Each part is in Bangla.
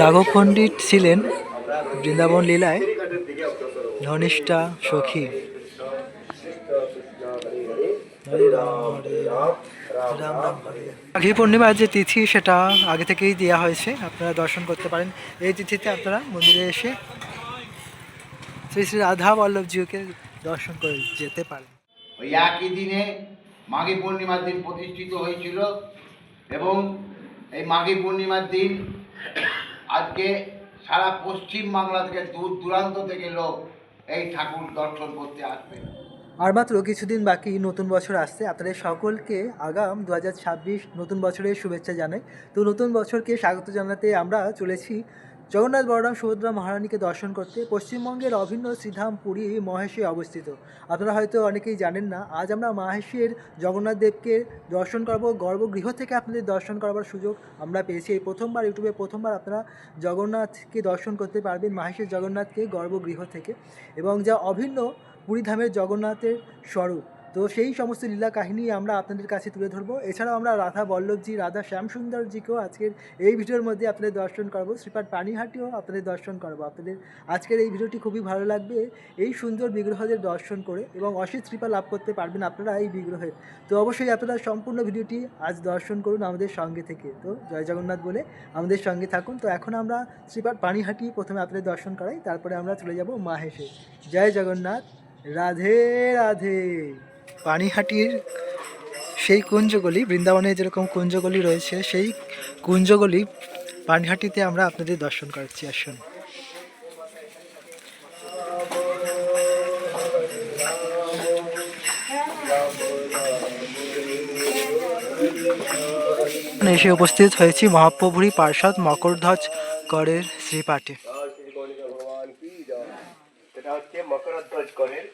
রাঘব পণ্ডিত ছিলেন বৃন্দাবন লীলায় ধনিষ্ঠা সখী। মাঘী পূর্ণিমার যে তিথি, সেটা আগে থেকেই দেওয়া হয়েছে। আপনারা দর্শন করতে পারেন। এই তিথিতে আপনারা মন্দিরে এসে শ্রী শ্রী রাধা বল্লভজিকে দর্শন করে যেতে পারেন। ওই একই দিনে মাঘী পূর্ণিমার দিন প্রতিষ্ঠিত হয়েছিল এবং এই মাঘী পূর্ণিমার দিন আজকে সারা পশ্চিম বাংলা থেকে দূর দূরান্ত থেকে লোক এই ঠাকুর দর্শন করতে আসবে। আর মাত্র কিছুদিন বাকি নতুন বছর আসছে, আপনাদের সকলকে আগাম দু হাজার ছাব্বিশ নতুন বছরের শুভেচ্ছা জানাই। তো নতুন বছরকে স্বাগত জানাতে আমরা চলেছি জগন্নাথ বলরাম সুভদ্রা মহারানীকে দর্শন করতে পশ্চিমবঙ্গের অভিন্ন শ্রীধাম পুরী মহেশে অবস্থিত। আপনারা হয়তো অনেকেই জানেন না, আজ আমরা মহেশের জগন্নাথ দেবকে দর্শন করব। গর্ভগৃহ থেকে আপনাদের দর্শন করবার সুযোগ আমরা পেয়েছি। এই প্রথমবার ইউটিউবে প্রথমবার আপনারা জগন্নাথকে দর্শন করতে পারবেন মহেশের জগন্নাথকে গর্ভগৃহ থেকে। এবং যা অভিন্ন পুরীধামের জগন্নাথের স্বরূপ তো সেই সমস্ত লীলা কাহিনী আমরা আপনাদের কাছে তুলে ধরবো। এছাড়াও আমরা রাধা বল্লভজি, রাধা শ্যামসুন্দরজিকেও আজকের এই ভিডিওর মধ্যে আপনাদের দর্শন করব। শ্রীপাদ পানিহাটিও আপনাদের দর্শন করব। আপনাদের আজকের এই ভিডিওটি খুবই ভালো লাগবে এই সুন্দর বিগ্রহদের দর্শন করে এবং অসিত কৃপা লাভ করতে পারবেন আপনারা এই বিগ্রহের তো অবশ্যই আপনারা সম্পূর্ণ ভিডিওটি আজ দর্শন করুন আমাদের সঙ্গে থেকে। তো জয় জগন্নাথ বলে আমাদের সঙ্গে থাকুন। তো এখন আমরা শ্রীপাদ পানিহাটি প্রথমে আপনাদের দর্শন করাই, তারপরে আমরা চলে যাব মাহেশে। জয় জগন্নাথ, রাধে রাধে। পানিহাটির সেই কুঞ্জগুলি, বৃন্দাবনে যেরকম কুঞ্জগুলি রয়েছে, সেই কুঞ্জগুলি পানিহাটিতে আমরা আপনাদের দর্শন করাচ্ছি। আসুন। এসে উপস্থিত হয়েছি মহাপ্রভুরই পার্ষদ মকরধ্বজ করের শ্রীপাঠে ভগবান কি জয় সেটা হচ্ছে মকরধ্বজ করের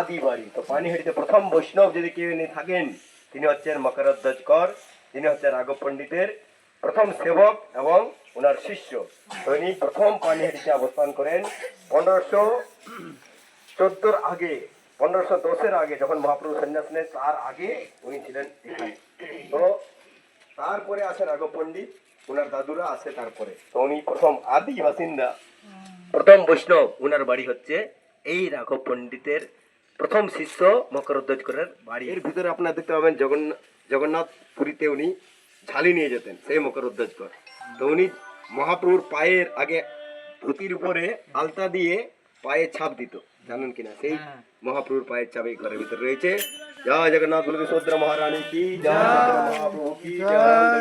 আদি বাড়ি তো পানিহাটিতে প্রথম বৈষ্ণব যদি কেউ ইনি থাকেন, তিনি হচ্ছেন মকরধ্বজ কর তিনি হচ্ছেন রাঘব পণ্ডিতের প্রথম সেবক এবং ওনার শিষ্য। তো ইনি প্রথম পানিহাটিতে অবস্থান করেন পনেরোশো চোদ্দোর আগে, পনেরোশো দশের আগে যখন মহাপ্রভু সন্ন্যাস নেন তার আগে উনি ছিলেন এখানে। তো তারপরে আসে রাঘব পণ্ডিত, ওনার দাদুরা আসে তারপরে। তো উনি প্রথম আদি বাসিন্দা, প্রথম বৈষ্ণব ওনার বাড়ি হচ্ছে এই রাঘব পণ্ডিতের প্রথম শিষ্য মকরধ্বজ করের বাড়ি। এর ভিতরে আপনারা দেখতে পাবেন জগন্নাথ জগন্নাথ পুরীতে উনি ঝালি নিয়ে যেতেন সেই মকরধ্বজ কর তো উনি মহাপ্রভুর পায়ের আগে ধুতির উপরে আলতা দিয়ে পায়ে ছাপ দিত জানেন কিনা? সেই মহাপ্রভুর পায়ের ছাপ এই ঘরের ভিতরে রয়েছে। জয় জগন্নাথ বলবে সৌদ্র মহারানী কি জয়। মহাপ্রভু কি জয়।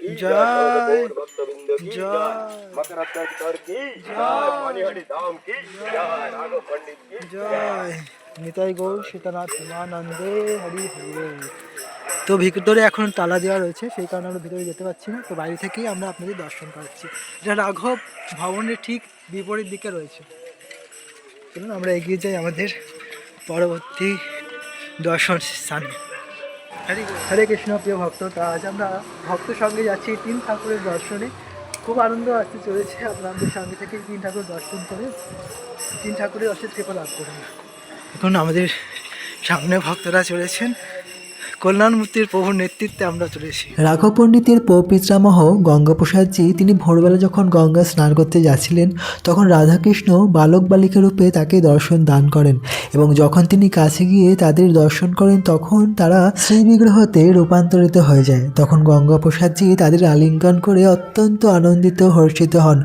কি জয়। ভক্ত কি জয়। মকরধ্বজ কি জয়। পানিহাটি ধাম কি জয়। রাঘব পণ্ডিত কি জয়। নিতাই গৌর সীতানাথ হিমানন্দে হরি হরি। তো ভিতরে এখন তালা দেওয়া রয়েছে সেই কারণে আমরা ভিতরে যেতে পারছি না। তো বাইরে থেকেই আমরা আপনাদের দর্শন করাচ্ছি। এটা রাঘব ভবনের ঠিক বিপরীত দিকে রয়েছে। চলুন আমরা এগিয়ে যাই আমাদের পরবর্তী দর্শন স্থানে। হরে হরে কৃষ্ণ প্রিয় ভক্ত তা আজ আমরা ভক্ত সঙ্গে যাচ্ছি তিন ঠাকুরের দর্শনে। খুব আনন্দ আসতে চলেছে আপনাদের সঙ্গে থেকে তিন ঠাকুর দর্শন করে। তিন ঠাকুরের অশেষ কৃপা লাভ করুন। এখন আমাদের সামনে ভক্তরা চলেছেন। কল্যাণমূর্তির প্রভুর নেতৃত্বে আমরা চলেছি রাঘব পণ্ডিতের পৌপিত্রামহ গঙ্গাপ্রসাদজি তিনি ভোরবেলা যখন গঙ্গা স্নান করতে যাচ্ছিলেন, তখন রাধাকৃষ্ণ বালক বালিকা রূপে তাকে দর্শন দান করেন এবং যখন তিনি কাছে গিয়ে তাদের দর্শন করেন, তখন তারা শ্রী বিগ্রহতে রূপান্তরিত হয়ে যায়। তখন গঙ্গাপ্রসাদজি তাদের আলিঙ্গন করে অত্যন্ত আনন্দিত হর্ষিত হন।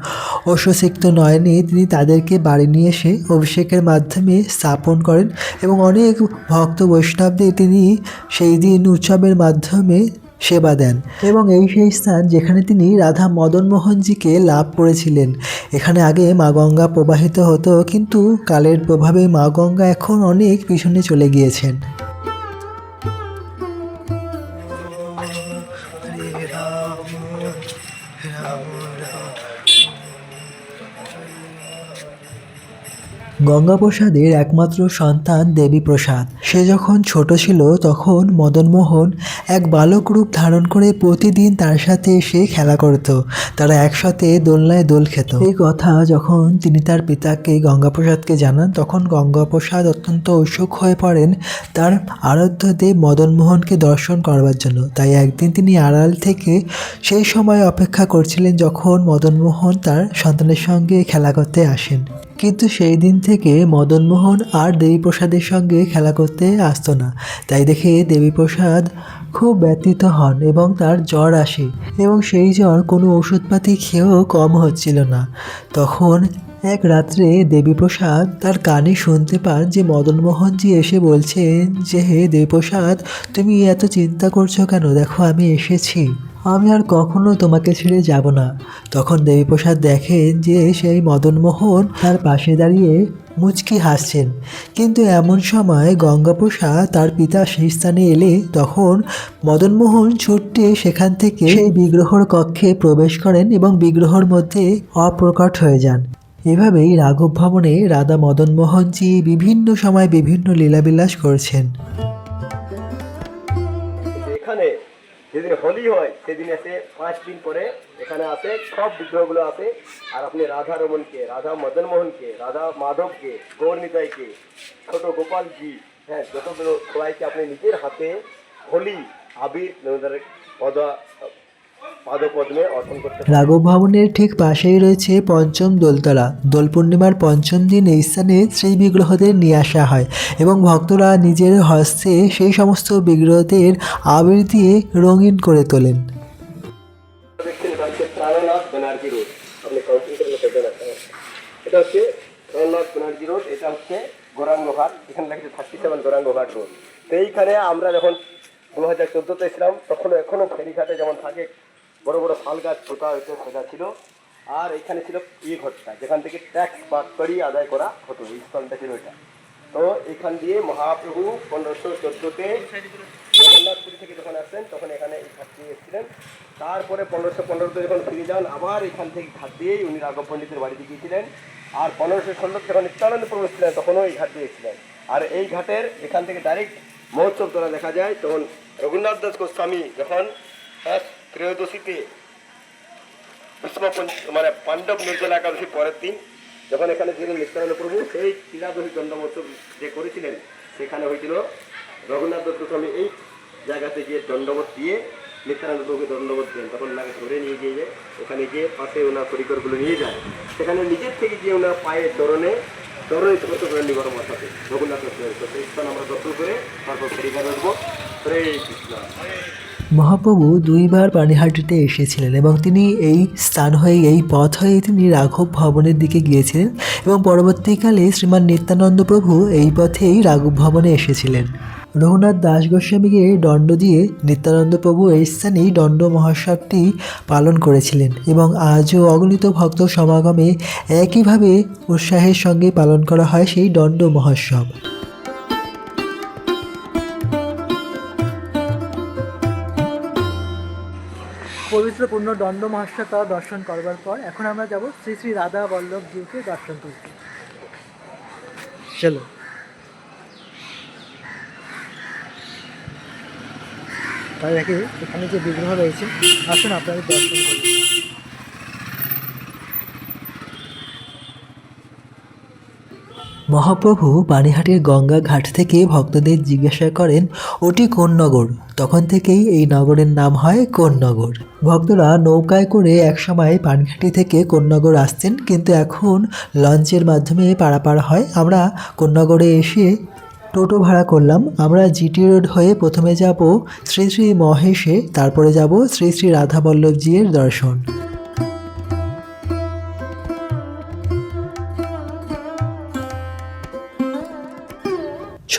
অশ্বসিক্ত নয়নে তিনি তাদেরকে বাড়ি নিয়ে এসে অভিষেকের মাধ্যমে স্থাপন করেন এবং অনেক ভক্ত বৈষ্ণবদের তিনি সেই দিন উৎসবের মাধ্যমে সেবা দেন এবং এই সেই স্থান যেখানে তিনি রাধা মদন মোহনজিকে লাভ করেছিলেন। এখানে আগে মা গঙ্গা প্রবাহিত হতো, কিন্তু কালের প্রভাবে মা গঙ্গা এখন অনেক পিছনে চলে গিয়েছেন। গঙ্গাপ্রসাদের একমাত্র সন্তান দেবী প্রসাদ সে যখন ছোট ছিল, তখন মদনমোহন এক বালক রূপ ধারণ করে প্রতিদিন তার সাথে এসে খেলা করত। তারা একসাথে দোলনায় দোল খেত। এই কথা যখন তিনি তার পিতাকে গঙ্গাপ্রসাদকে জানান, তখন গঙ্গাপ্রসাদ অত্যন্ত উৎসুক হয়ে পড়েন তার আরাধ্য দেব মদনমোহনকে দর্শন করবার জন্য। তাই একদিন তিনি আড়াল থেকে সেই সময় অপেক্ষা করছিলেন যখন মদনমোহন তার সন্তানের সঙ্গে খেলা করতে আসেন। কিন্তু সেই দিন থেকে মদনমোহন আর দেবীপ্রসাদের সঙ্গে খেলা করতে আসতো না। তাই দেখে দেবীপ্রসাদ খুব ব্যতীত হন এবং তার জ্বর আসে এবং সেই জ্বর কোনো ওষুধপাতি খেয়েও কম হচ্ছিল না। তখন এক রাত্রে দেবীপ্রসাদ তার কানে শুনতে পান যে মদনমোহনজি এসে বলছেন যে, হে দেবীপ্রসাদ, তুমি এত চিন্তা করছ কেন? দেখো, আমি এসেছি। আমি আর কখনো তোমাকে ছেড়ে যাব না। তখন দেবীপ্রসাদ দেখেন যে সেই মদনমোহন তার পাশে দাঁড়িয়ে মুচকি হাসছেন। কিন্তু এমন সময় গঙ্গাপ্রসাদ তার পিতা সেই স্থানে এলে তখন মদনমোহন ছুটে সেখান থেকে সেই বিগ্রহর কক্ষে প্রবেশ করেন এবং বিগ্রহর মধ্যে অপ্রকট হয়ে যান। এভাবেই রাঘব ভবনে রাধা মদনমোহনজি বিভিন্ন সময় বিভিন্ন লীলাবিলাস করছেন। যেদিন হোলি হয়, সেদিন এসে পাঁচ দিন পরে এখানে আসে, সব বিগ্রহগুলো আসে। আর আপনি রাধা রমনকে রাধা মদনমোহনকে রাধা মাধবকে, গৌর নিতাইকে, ছোট গোপালজি হ্যাঁ যতগুলো সবাইকে আপনি নিজের হাতে হোলি, আবির পদ রাঘব ভবনের ঠিক পাশেই রয়েছে পঞ্চম দোলতলা। দোল পূর্ণিমার পঞ্চম দিন এই স্থানে সেই বিগ্রহদের নিয়ে আসা হয় এবং ভক্তরা নিজের হস্তে সেই সমস্ত বিগ্রহদের আবির দিয়ে রঙিন করে তোলেন। এটা হচ্ছে প্রাণনাথ ব্যানার্জি রোড। এটা হচ্ছে রোড এটা গৌরাঙ্গ ঘাট। এখানে লেখা থার্টি সেভেন গৌরাঙ্গ ঘাট রোড। তো এইখানে আমরা যখন দু হাজার চোদ্দোতে ছিলাম তখন এখনও ফেরিঘাটে যেমন থাকে বড় বড় শাল গাছ পোতা হতো সেটা ছিল। আর এখানে ছিল ই ঘরটা, যেখান থেকে ট্যাক্স বা কড়ি আদায় করা হতো। এই স্থলটা ছিল এটা। তো এখান দিয়ে মহাপ্রভু পনেরোশো চোদ্দোতে জগন্নাথপুরী থেকে যখন আসছেন তখন এখানে এই ঘাট দিয়ে এসেছিলেন। তারপরে পনেরোশো পনেরোতে যখন ফিরে যান, আবার এখান থেকে ঘাট দিয়েই উনি রাঘব পণ্ডিতের বাড়িতে গিয়েছিলেন। আর পনেরোশো ষোলোতে যখন নিত্যানন্দ প্রভু ছিলেন, তখনও এই ঘাট দিয়ে এসেছিলেন। আর এই ঘাটের এখান থেকে ডাইরেক্ট মহোৎসব দ্বারা দেখা যায়, তখন রঘুনাথ দাস গোস্বামী যখন ত্রয়োদশীতে ভীষ্ম মানে পাণ্ডব নির্জলা একাদশী পরের দিন যখন এখানে ছিলেন নিত্যানন্দ প্রভু, সেই ক্রীড়াদশী দণ্ডমোৎসব যে করেছিলেন, সেখানে হয়েছিল রঘুনাথ দত্ত স্বামী এই জায়গাতে গিয়ে দণ্ডবোধ দিয়ে নিত্যানন্দ প্রভুকে দণ্ডবোধ দেন, তখন ওনাকে ধরে নিয়ে গিয়ে যায় ওখানে গিয়ে পাশে ওনার পরিকরগুলো নিয়ে যায়। সেখানে নিজের থেকে গিয়ে ওনার পায়ে চরণে চরণে স্পর্শ করে নিগরম অর্থাৎ রঘুনাথ দত্ত। সেই স্থান আমরা দর্শন করে তারপর ফেরিঘাট উঠবো হরে কৃষ্ণ। মহাপ্রভু দুইবার পানিহাটিতে এসেছিলেন এবং তিনি এই স্থান হয়ে, এই পথ হয়ে তিনি রাঘব ভবনের দিকে গিয়েছিলেন এবং পরবর্তীকালে শ্রীমান নিত্যানন্দ প্রভু এই পথেই রাঘব ভবনে এসেছিলেন। রঘুনাথ দাস গোস্বামীকে দণ্ড দিয়ে নিত্যানন্দ প্রভু এই স্থানেই দণ্ড মহোৎসবটি পালন করেছিলেন এবং আজও অগণিত ভক্ত সমাগমে একইভাবে উৎসাহের সঙ্গে পালন করা হয় সেই দণ্ড মহোৎসব। পূর্ণ দণ্ড মহাশ্বতা দর্শন করবার পর এখন আমরা যাব শ্রী শ্রী রাধা বল্লভ জিউকে দর্শন করতে। চলো। তাই দেখে এখানে যে বিগ্রহ রয়েছে, আসুন আপনাদের দর্শন করি। মহাপ্রভু পানিহাটির গঙ্গা ঘাট থেকে ভক্তদের জিজ্ঞাসা করেন, ওটি কোন নগর? তখন থেকেই এই নগরের নাম হয় কোন্নগর ভক্তরা নৌকায় করে একসময় পানঘাটি থেকে কোন্নগর আসতেন কিন্তু এখন লঞ্চের মাধ্যমে পারাপার হয়। আমরা কোন্নগরে এসে টোটো ভাড়া করলাম। আমরা জিটি রোড হয়ে প্রথমে যাব শ্রী শ্রী মহেশে, তারপরে যাব শ্রী শ্রী রাধা বল্লভজির দর্শন।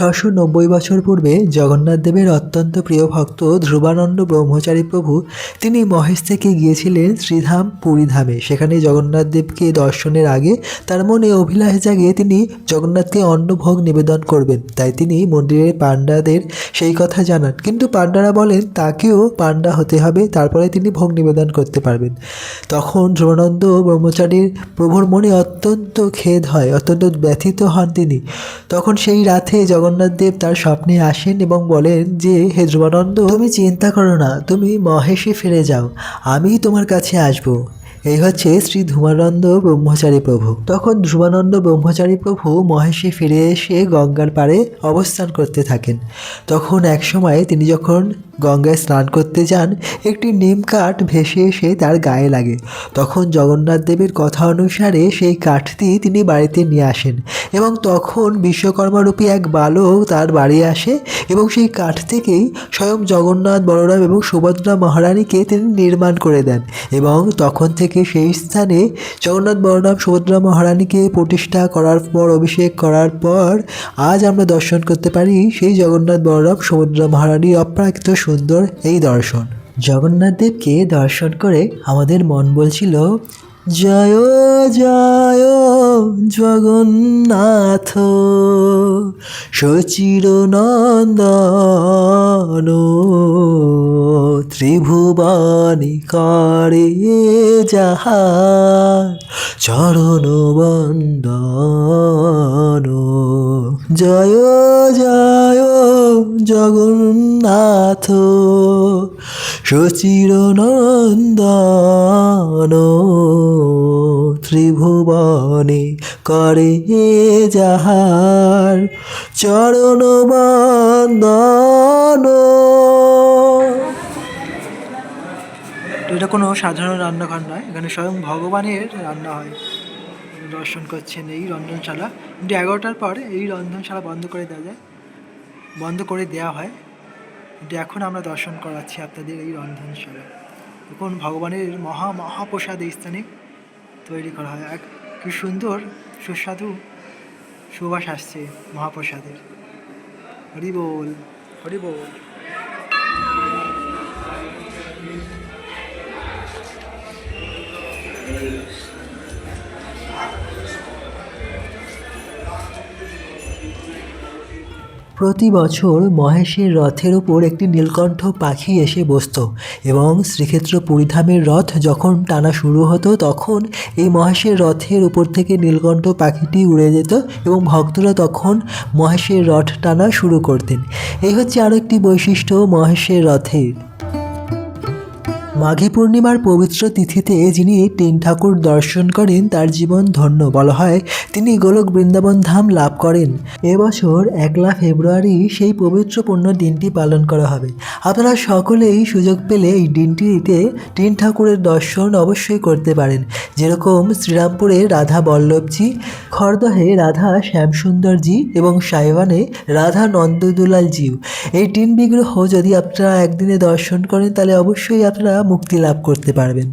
ছশো নব্বই বছর পূর্বে জগন্নাথ দেবের অত্যন্ত প্রিয় ভক্ত ধ্রুবানন্দ ব্রহ্মচারী প্রভু, তিনি মহেশ থেকে গিয়েছিলেন শ্রীধাম পুরীধামে। সেখানে জগন্নাথ দেবকে দর্শনের আগে তার মনে অভিলাষ জাগে তিনি জগন্নাথকে অন্নভোগ নিবেদন করবেন। তাই তিনি মন্দিরের পাণ্ডাদের সেই কথা জানান। কিন্তু পাণ্ডারা বলেন, তাকেও পাণ্ডা হতে হবে, তারপরে তিনি ভোগ নিবেদন করতে পারবেন। তখন ধ্রুবানন্দ ব্রহ্মচারীর প্রভুর মনে অত্যন্ত খেদ হয়, অত্যন্ত ব্যথিত হন তিনি। তখন সেই রাতে জগন্নাথ জগন্নাথ দেব তার স্বপ্নে আসেন এবং বলেন যে, হে ধ্রুবানন্দ, তুমি চিন্তা করো না, তুমি মহেশে ফিরে যাও আমি তোমার কাছে আসব। এই হচ্ছে শ্রী ধুমানন্দ ব্রহ্মচারী প্রভু। তখন ধ্রুবানন্দ ব্রহ্মচারী প্রভু মহেশে ফিরে এসে গঙ্গার পাড়ে অবস্থান করতে থাকেন। তখন এক সময় তিনি যখন গঙ্গায় স্নান করতে যান, একটি নিম কাঠ ভেসে এসে তার গায়ে লাগে। তখন জগন্নাথ দেবের কথা অনুসারে সেই কাঠটি তিনি বাড়িতে নিয়ে আসেন এবং তখন বিশ্বকর্মারূপী এক বালক তার বাড়ি আসে এবং সেই কাঠ থেকেই স্বয়ং জগন্নাথ, বলরাম এবং সুভদ্রা মহারানীকে তিনি নির্মাণ করে দেন এবং তখন থেকে সেই স্থানে জগন্নাথ বলরাম সুভদ্রা মহারানীকে প্রতিষ্ঠা করার পর, অভিষেক করার পর আজ আমরা দর্শন করতে পারি সেই জগন্নাথ বলরাম সুভদ্রা মহারানীর অপ্রাকৃত সুন্দর এই দর্শন। জগন্নাথ দেবকে দর্শন করে আমাদের মন বলছিল জয় জয় জগন্নাথ। সচির নন্দন ত্রিভুবানী করে যাহা চরণ বন্দন। জয় জয় জগন্নাথ। সচির নন্দন ত্রিভুবনে করে যাহার চরণ বন্দন এটা কোনো সাধারণ রান্নাঘর নয়, এখানে স্বয়ং ভগবানের রান্না হয়। দর্শন করছেন এই রন্ধনশালা। কিন্তু এগারোটার পর এই রন্ধনশালা বন্ধ করে দেওয়া যায়, বন্ধ করে দেওয়া হয়। এখন আমরা দর্শন করাচ্ছি আপনাদের এই রন্ধনশালা। এখন ভগবানের মহা মহাপ্রসাদ এই স্থানে তৈরি করা হয়। এক কি সুন্দর, সুস্বাদু সুবাস আসছে মহাপ্রসাদের। হরি বল হরি বল। প্রতি বছর মহেশের রথের ওপর একটি নীলকণ্ঠ পাখি এসে বসত এবং শ্রীক্ষেত্র পুরীধামের রথ যখন টানা শুরু হতো তখন এই মহেশের রথের উপর থেকে নীলকণ্ঠ পাখিটি উড়ে যেত এবং ভক্তরা তখন মহেশের রথ টানা শুরু করতেন। এই হচ্ছে আরও একটি বৈশিষ্ট্য মহেশের রথের। মাঘী পূর্ণিমার পবিত্র তিথিতে যিনি তিন ঠাকুর দর্শন করেন, তার জীবন ধন্য বলা হয়। তিনি গোলক বৃন্দাবন ধাম লাভ করেন। এবছর একলা ফেব্রুয়ারি সেই পবিত্র পূর্ণ দিনটি পালন করা হবে। আপনারা সকলেই সুযোগ পেলে এই দিনটিতে তিন ঠাকুরের দর্শন অবশ্যই করতে পারেন। যেরকম শ্রীরামপুরে রাধা বল্লভজি, খড়দহে রাধা শ্যামসুন্দরজি এবং সাইবানে রাধা নন্দদুলালজিও। এই তিন বিগ্রহ যদি আপনারা একদিনে দর্শন করেন, তাহলে অবশ্যই আপনারা মুক্তি লাভ করতে পারবেন।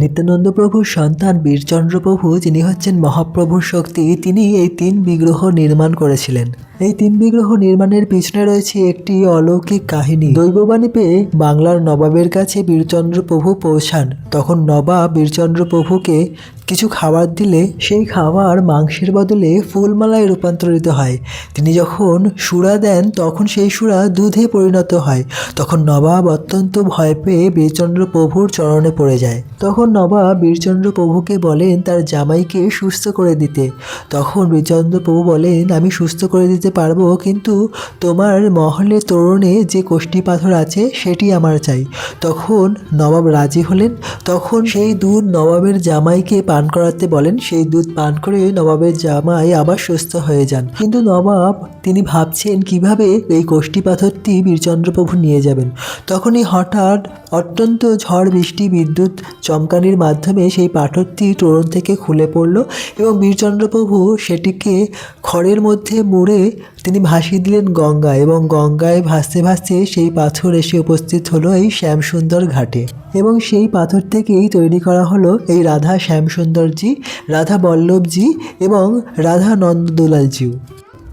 নিত্যানন্দ প্রভুর সন্তান বীরচন্দ্র প্রভু যিনি হচ্ছেন মহাপ্রভুর শক্তি, তিনি এই তিন বিগ্রহ নির্মাণ করেছিলেন। এই তিন বিগ্রহ নির্মাণের পিছনে রয়েছে একটি অলৌকিক কাহিনী। দৈববাণী পেয়ে বাংলার নবাবের কাছে বীরচন্দ্র প্রভু পৌঁছান। তখন নবাব বীরচন্দ্র প্রভুকে কিছু খাবার দিলে সেই খাবার মাংসের বদলে ফুলমালায় রূপান্তরিত হয়। তিনি যখন সুরা দেন, তখন সেই সুরা দুধে পরিণত হয়। তখন নবাব অত্যন্ত ভয় পেয়ে বীরচন্দ্র প্রভুর চরণে পড়ে যায়। তখন নবাব বীরচন্দ্র প্রভুকে বলেন, তার জামাইকে সুস্থ করে দিতে। তখন বীরচন্দ্র প্রভু বলেন, আমি সুস্থ করে দিতে পারব, কিন্তু তোমার মহলে তোরণে যে কোষ্ঠী পাথর আছে, সেটি আমার চাই। তখন নবাব রাজি হলেন। তখন সেই দুধ নবাবের জামাইকে পান করাতে বলেন। সেই দুধ পান করে নবাবের জামাই আবার সুস্থ হয়ে যান। কিন্তু নবাব, তিনি ভাবছেন কীভাবে এই কোষ্ঠী পাথরটি বীরচন্দ্রপ্রভু নিয়ে যাবেন। তখনই হঠাৎ অত্যন্ত ঝড় বৃষ্টি, বিদ্যুৎ চমকানির মাধ্যমে সেই পাথরটি তোরণ থেকে খুলে পড়ল এবং বীরচন্দ্রপ্রভু সেটিকে খড়ের মধ্যে মুড়ে তিনি ভাসিয়ে দিলেন গঙ্গা এবং গঙ্গায় ভাসতে ভাসতে সেই পাথর এসে উপস্থিত হলো এই শ্যামসুন্দর ঘাটে। এবং সেই পাথর থেকেই তৈরি করা হলো এই রাধা শ্যামসুন্দরজি, রাধা বল্লভজি এবং রাধা নন্দদুলালজিও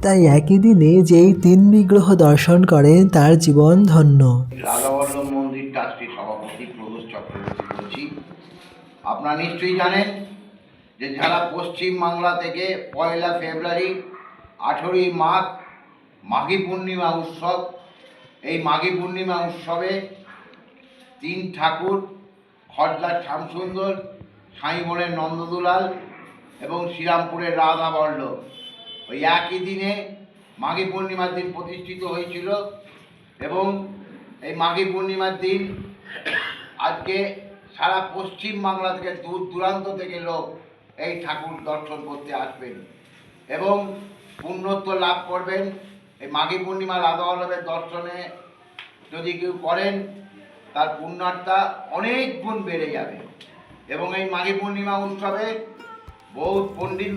তাই একই দিনে যেই তিন বিগ্রহ দর্শন করেন তার জীবন ধন্য। আপনারা নিশ্চয়ই জানেন যে যারা পশ্চিম বাংলা থেকে পয়লা ফেব্রুয়ারি আঠেরোই মাঘ, মাঘী পূর্ণিমা উৎসব। এই মাঘী পূর্ণিমা উৎসবে তিন ঠাকুর খড়দার শ্যামসুন্দর সাঁইবনের নন্দদুলাল এবং শ্রীরামপুরের রাধা বল্লভ। ওই একই দিনে মাঘী পূর্ণিমার দিন প্রতিষ্ঠিত হয়েছিল এবং এই মাঘী পূর্ণিমার দিন আজকে সারা পশ্চিম বাংলা থেকে দূর দূরান্ত থেকে লোক এই ঠাকুর দর্শন করতে আসবেন। এবং পুণ্যত্ব লাভ করবেন। এই মাঘী পূর্ণিমা রাধা বল্লভের দর্শনে যদি কেউ করেন তার পুণ্যার্থা অনেক গুণ বেড়ে যাবে। এবং এই মাঘী পূর্ণিমা উৎসবে বহু পণ্ডিত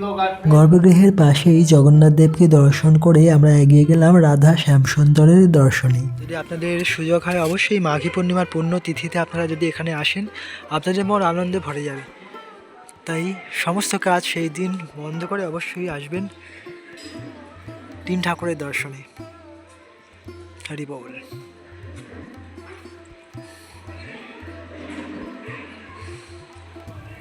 গর্ভগৃহের পাশেই জগন্নাথ দেবকে দর্শন করে আমরা এগিয়ে গেলাম রাধা শ্যামসুন্দরের দর্শনে। যদি আপনাদের সুযোগ হয় অবশ্যই মাঘী পূর্ণিমার পূর্ণ তিথিতে আপনারা যদি এখানে আসেন আপনাদের মন আনন্দে ভরে যাবে। তাই সমস্ত কাজ সেই দিন বন্ধ করে অবশ্যই আসবেন। তিন ঠাকুরের দর্শনে হরি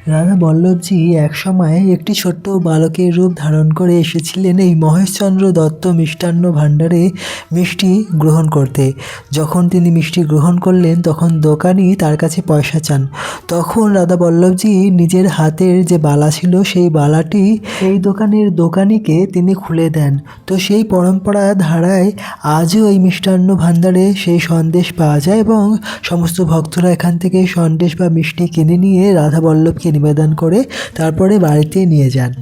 রাধা বল্লভজি একসময় একটি ছোট্ট বালকের রূপ ধারণ করে এসেছিলেন এই মহেশচন্দ্র দত্ত মিষ্টান্ন ভাণ্ডারে মিষ্টি গ্রহণ করতে। যখন তিনি মিষ্টি গ্রহণ করলেন, তখন দোকানি তার কাছে পয়সা চান। তখন রাধা বল্লভজি নিজের হাতের যে বালা ছিল, সেই বালাটি এই দোকানের দোকানিকে তিনি খুলে দেন। তো সেই পরম্পরা ধারায় আজও এই মিষ্টান্ন ভাণ্ডারে সেই সন্দেশ পাওয়া যায় এবং সমস্ত ভক্তরা এখান থেকে সন্দেশ বা মিষ্টি কিনে নিয়ে রাধা বল্লভকে নিবেদন করে তারপরে বাড়িতে নিয়ে যান।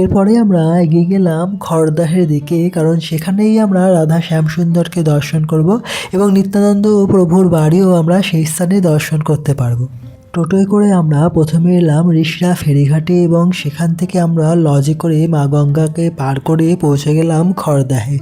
এরপরে আমরা এগিয়ে গেলাম খড়দাহের দিকে, কারণ সেখানেই আমরা রাধা শ্যামসুন্দরকে দর্শন করব এবং নিত্যানন্দ প্রভুর বাড়িও আমরা সেই স্থানে দর্শন করতে পারব। টোটোয় করে আমরা প্রথমে এলাম ঋষরা ফেরিঘাটে এবং সেখান থেকে আমরা লজে করে মা গঙ্গাকে পার করে পৌঁছে গেলাম খড়দাহে।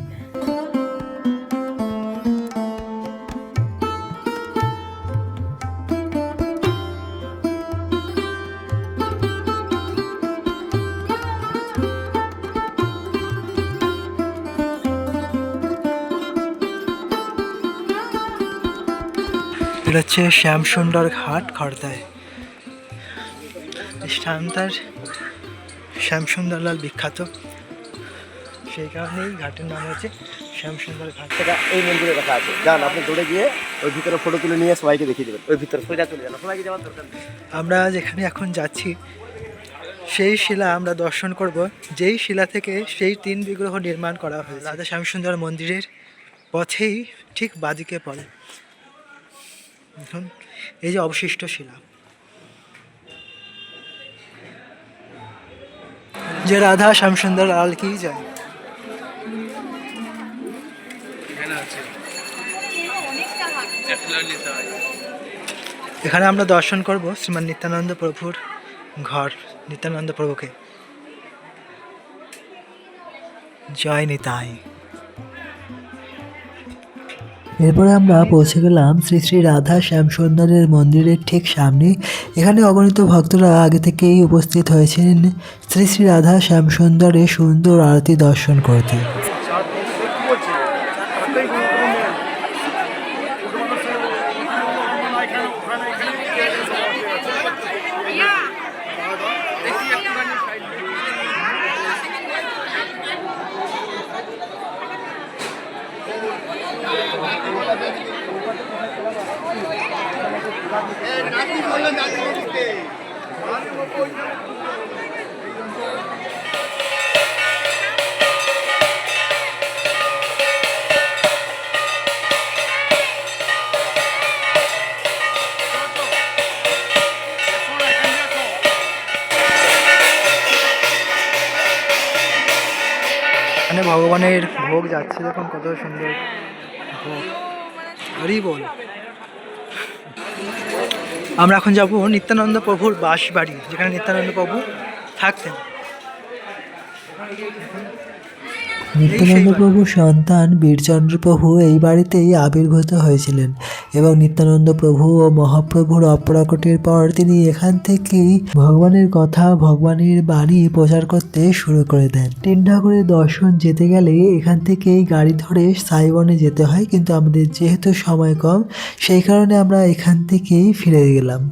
এটা হচ্ছে শ্যামসুন্দর ঘাট খড়দায় স্থানটার শ্যামসুন্দরলাল বিখ্যাত। সেই কারণেই ঘাটের নাম হচ্ছে শ্যামসুন্দর ঘাট। এই মন্দিরে রাখা আছে। যান আপনি দৌড়ে গিয়ে ওই ভিতরে ফটো তুলে নিয়ে সবাইকে দেখিয়ে দেবেন। ওই ভিতরে সোজা চলে যান সবাইকে যাওয়ার দরকার আমরা যেখানে এখন যাচ্ছি। সেই শিলা আমরা দর্শন করব। যেই শিলা থেকে সেই তিন বিগ্রহ নির্মাণ করা হয়েছে। রাধা শ্যামসুন্দর মন্দিরের পথেই ঠিক বাদিকে পড়ে। এখন এই যে অবশিষ্ট শিলা। যে রাধা শ্যামসুন্দর লাল কি যায়? এখানে আমরা দর্শন করব শ্রীমান নিত্যানন্দ প্রভুর ঘর নিত্যানন্দ প্রভুকে। জয় নিতাই। এরপরে আমরা পৌঁছে গেলাম শ্রী শ্রী রাধা শ্যামসুন্দরের মন্দিরের ঠিক সামনে। এখানে অগণিত ভক্তরা আগে থেকেই উপস্থিত হয়েছেন শ্রী শ্রী রাধা শ্যামসুন্দরের সুন্দর আরতি দর্শন করতে। ভগবানের ভোগ যাচ্ছে দেখুন কত সুন্দর ভোগ। হরি বল। আমরা এখন যাব নিত্যানন্দ প্রভুর বাস বাড়ি যেখানে নিত্যানন্দ প্রভু থাকতেন। নিত্যানন্দ প্রভু সন্তান বীরচন্দ্র প্রভু এই বাড়িতেই আবির্ভূত হয়েছিলেন। এবং নিত্যানন্দ প্রভু ও মহাপ্রভুর অপ্রকটের পর তিনি এখান থেকেই ভগবানের কথা, ভগবানের বাণী প্রচার করতে শুরু করে দেন। তিন ঠাকুরের দর্শন যেতে গেলে এখান থেকেই গাড়ি ধরে সাইবনে যেতে হয়, কিন্তু আমাদের যেহেতু সময় কম, সেই কারণে আমরা এখান থেকেই ফিরে গেলাম।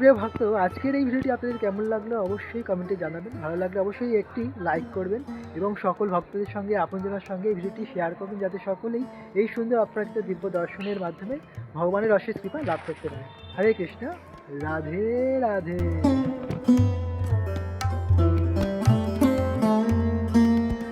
প্রিয় ভক্ত, আজকের এই ভিডিওটি আপনাদের কেমন লাগল অবশ্যই কমেন্টে জানাবেন। ভালো লাগলে অবশ্যই একটি লাইক করবেন এবং সকল ভক্তদের সঙ্গে, আপনজনের সঙ্গে এই ভিডিওটি শেয়ার করবেন যাতে সকলেই এই সুন্দর অপরাজিত দিব্য দর্শনের মাধ্যমে ভগবানের অশেষ কৃপা লাভ করতে পারে। হরে কৃষ্ণ, রাধে রাধে।